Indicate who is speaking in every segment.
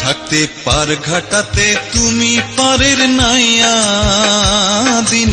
Speaker 1: থাকতে পার ঘাটাতে তুমি পারের নাইয়া দিন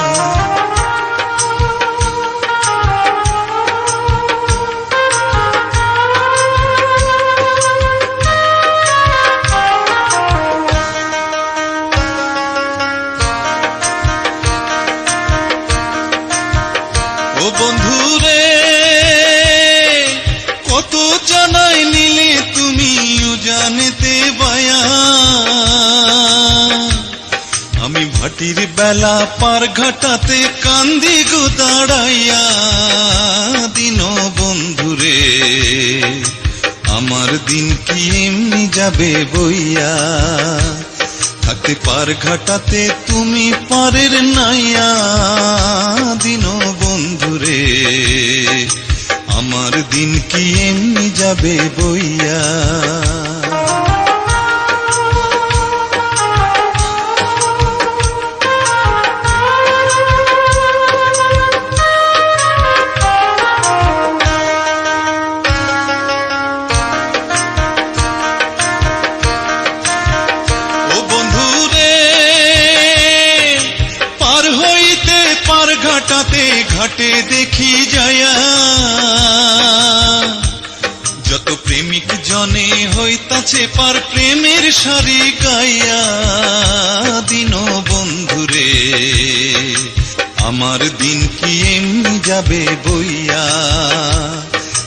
Speaker 1: বেলা পার ঘাটাতে কান্দি গো দাঁড়াইয়া। দিন বন্ধুরে, আমার দিন কি এমনি যাবে বইয়া? থাকতে পার ঘাটাতে তুমি পারের নাইয়া। দিন বন্ধুরে, আমার দিন কি এমনি যাবে বইয়া? ঘাটে দেখি যায়া যত প্রেমিক জনে হইতাছে পার প্রেমের সারি গাইয়া। দিন বন্ধুরে আমার দিন কি এমনি যাবে বইয়া?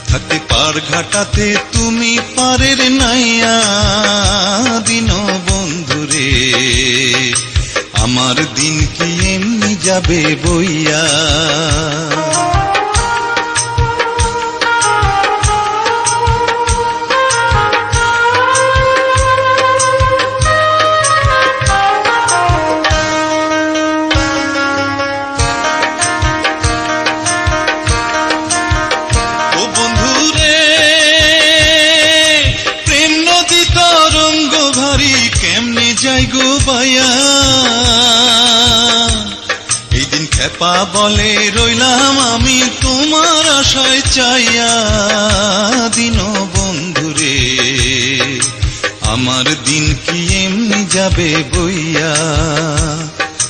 Speaker 1: থাকতে পার ঘাটাতে তুমি পারের নাইয়া। যাবে বইয়া। যাই গো বায়া খেপা বলে রইলাম আমি তোমার আশায়, চাইয়া দিন বন্ধুরে আমার দিন কি এমনি যাবে বইয়া?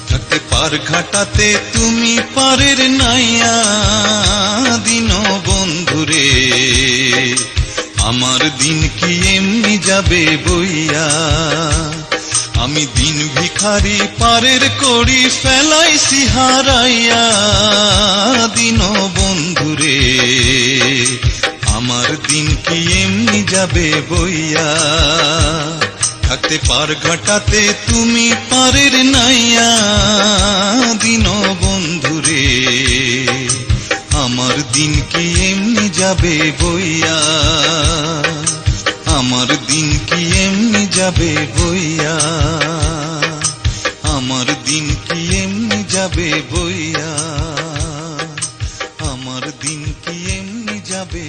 Speaker 1: থাকতে পার ঘাটাতে তুমি পারের নাইয়া দিন বন্ধুরে আমার দিন কি এমনি যাবে বইয়া? আমি দিন ভিখারি পারের করি ফেলাইছি হারাইয়া দিন বন্ধুরে, আমার দিন কি এমনি যাবে বইয়া? থাকতে পার ঘাটাতে তুমি পারের নাইয়া। দিন বন্ধুরে, আমার দিন কি এমনি যাবে বইয়া? বইয়া আমার দিন কি এমনি যাবে